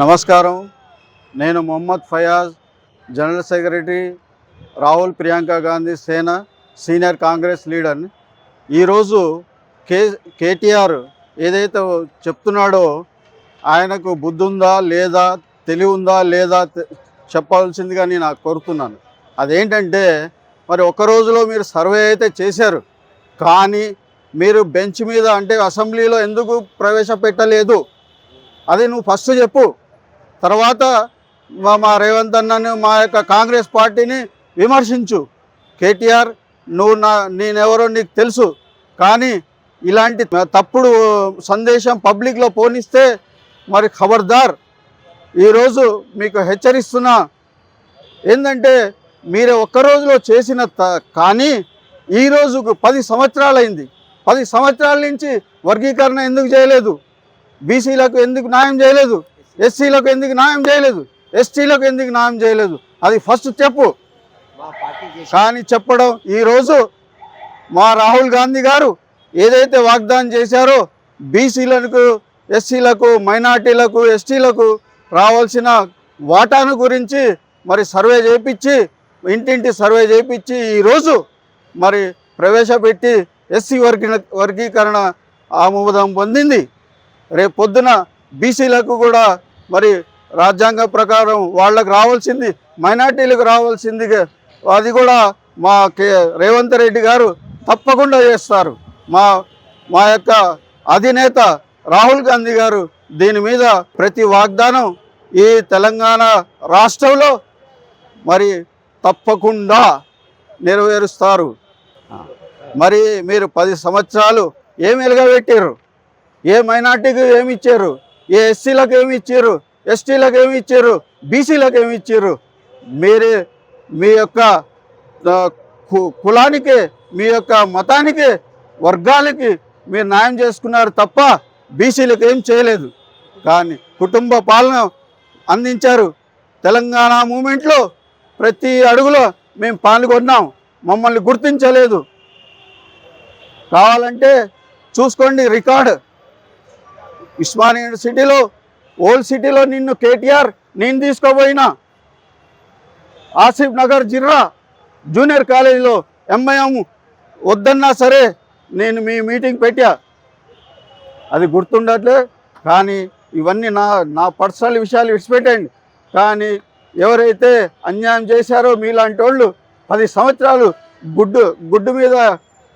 నమస్కారం. నేను Mohammed Fayaz general secretary Rahul Priyanka Gandhi Sena senior Congress లీడర్ని ఈరోజు కే కేటీఆర్ ఏదైతే చెప్తున్నాడో ఆయనకు బుద్ధి ఉందా లేదా తెలివి ఉందా లేదా తె- చెప్పాల్సిందిగా నేను నాకు కోరుతున్నాను. అదేంటంటే మరి ఒక రోజులో మీరు సర్వే అయితే చేశారు. కానీ మీరు బెంచ్ మీద అంటే అసెంబ్లీలో ఎందుకు ప్రవేశపెట్టలేదు? అది నువ్వు ఫస్ట్ చెప్పు. తర్వాత మా మా రేవంత్ అన్నను మా యొక్క కాంగ్రెస్ పార్టీని విమర్శించు. కేటీఆర్ నువ్వు నా నేనెవరో నీకు తెలుసు. కానీ ఇలాంటి తప్పుడు సందేశం పబ్లిక్లో పోనిస్తే మరి ఖబర్దార్. ఈరోజు మీకు హెచ్చరిస్తున్నా ఏంటంటే మీరు ఒక్క రోజులో చేసిన త- కానీ ఈ రోజుకు పది సంవత్సరాలైంది. పది సంవత్సరాల నుంచి వర్గీకరణ ఎందుకు చేయలేదు? బీసీలకు ఎందుకు న్యాయం చేయలేదు? ఎస్సీలకు ఎందుకు న్యాయం చేయలేదు? ఎస్టీలకు ఎందుకు న్యాయం చేయలేదు? అది ఫస్ట్ చెప్పు కానీ చెప్పడం ఈరోజు మా రాహుల్ గాంధీ గారు ఏదైతే వాగ్దానం చేశారో బీసీలకు ఎస్సీలకు మైనార్టీలకు ఎస్టీలకు రావాల్సిన వాటాను గురించి మరి సర్వే చేయించి ఇంటింటి సర్వే చేయించి ఈరోజు మరి ప్రవేశపెట్టి ఎస్సీ వర్గీ వర్గీకరణ ఆమోదం పొందింది. రేపు పొద్దున బీసీలకు కూడా మరి రాజ్యాంగ ప్రకారం వాళ్ళకు రావాల్సింది మైనార్టీలకు రావాల్సింది అది కూడా మా కే రేవంత్ రెడ్డి గారు తప్పకుండా చేస్తారు. మా మా యొక్క అధినేత రాహుల్ గాంధీ గారు దీని మీద ప్రతి వాగ్దానం ఈ తెలంగాణ రాష్ట్రంలో మరి తప్పకుండా నెరవేరుస్తారు. మరి మీరు పది సంవత్సరాలు ఏమి వెలుగబెట్టారు ఏ మైనార్టీకి ఏమి ఇచ్చారు? ఏ ఎస్సీలకు ఏమి ఇచ్చారు? ఎస్టీలకు ఏమి ఇచ్చారు? బీసీలకు ఏమి ఇచ్చారు? మీరే మీ యొక్క కు- కులానికి మీ యొక్క మతానికి వర్గాలకి మీరు న్యాయం చేసుకున్నారు తప్ప బీసీలకు ఏం చేయలేదు. కానీ కుటుంబ పాలన అందించారు. తెలంగాణ మూమెంట్లో ప్రతి అడుగులో మేము పాల్గొన్నాం. మమ్మల్ని గుర్తించలేదు. కావాలంటే చూసుకోండి రికార్డు. ఇస్మాన్ యూనివర్సిటీలో ఓల్డ్ సిటీలో నిన్ను కేటీఆర్ నేను తీసుకోబోయినా ఆసిఫ్ నగర్ జిల్లా జూనియర్ కాలేజీలో ఎంఐఎం వద్దన్నా సరే నేను మీ మీటింగ్ పెట్టా. అది గుర్తుండట్లే కానీ ఇవన్నీ నా నా పర్సనల్ విషయాలు విడిచిపెట్టండి. కానీ ఎవరైతే అన్యాయం చేశారో మీలాంటి వాళ్ళు పది సంవత్సరాలు గుడ్డు గుడ్డు మీద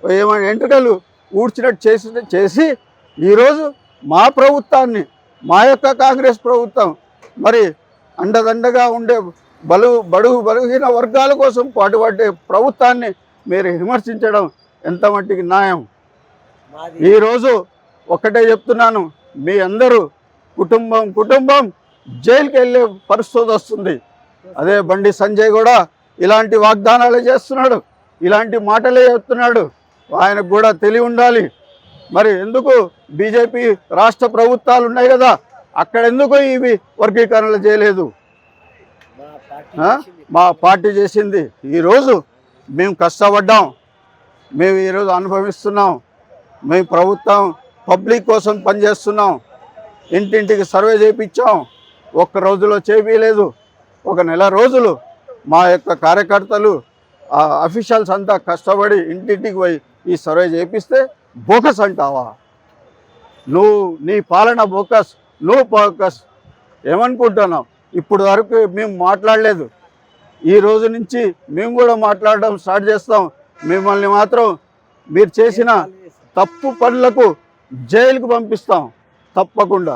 ఏమైనా ఎంట్రకలు ఊడ్చినట్టు చేసి చేసి ఈరోజు మా ప్రభుత్వాన్ని మా యొక్క కాంగ్రెస్ ప్రభుత్వం మరి అండదండగా ఉండే బలు బడుగు బలుహీన వర్గాల కోసం పాటుపడే ప్రభుత్వాన్ని మీరు విమర్శించడం ఎంత మట్టికి న్యాయం? ఈరోజు ఒక్కటే చెప్తున్నాను మీ అందరూ కుటుంబం కుటుంబం జైలుకి వెళ్ళే పరిస్థితి వస్తుంది. అదే బండి సంజయ్ కూడా ఇలాంటి వాగ్దానాలే చేస్తున్నాడు ఇలాంటి మాటలే చెప్తున్నాడు. ఆయనకు కూడా తెలివి ఉండాలి. మరి ఎందుకు బీజేపీ రాష్ట్ర ప్రభుత్వాలు ఉన్నాయి కదా? అక్కడ ఎందుకు ఇవి వర్గీకరణలు చేయలేదు? మా పార్టీ చేసింది. ఈరోజు మేము కష్టపడ్డాం. మేము ఈరోజు అనుభవిస్తున్నాం. మేము ప్రభుత్వం పబ్లిక్ కోసం పనిచేస్తున్నాం. ఇంటింటికి సర్వే చేయించాం. ఒక్క రోజులో చేపించలేదు ఒక నెల రోజులు మా యొక్క కార్యకర్తలు అఫీషియల్స్ అంతా కష్టపడి ఇంటింటికి పోయి ఈ సర్వే చేపిస్తే బోకస్ అంటావా? నువ్వు నీ పాలన బోకస్ నువ్వు బోకస్ ఏమనుకుంటున్నావు? ఇప్పుడు వరకు మేము మాట్లాడలేదు. ఈ రోజు నుంచి మేము కూడా మాట్లాడడం స్టార్ట్ చేస్తాం. మిమ్మల్ని మాత్రం మీరు చేసిన తప్పు పనులకు జైలుకు పంపిస్తాం. తప్పకుండా.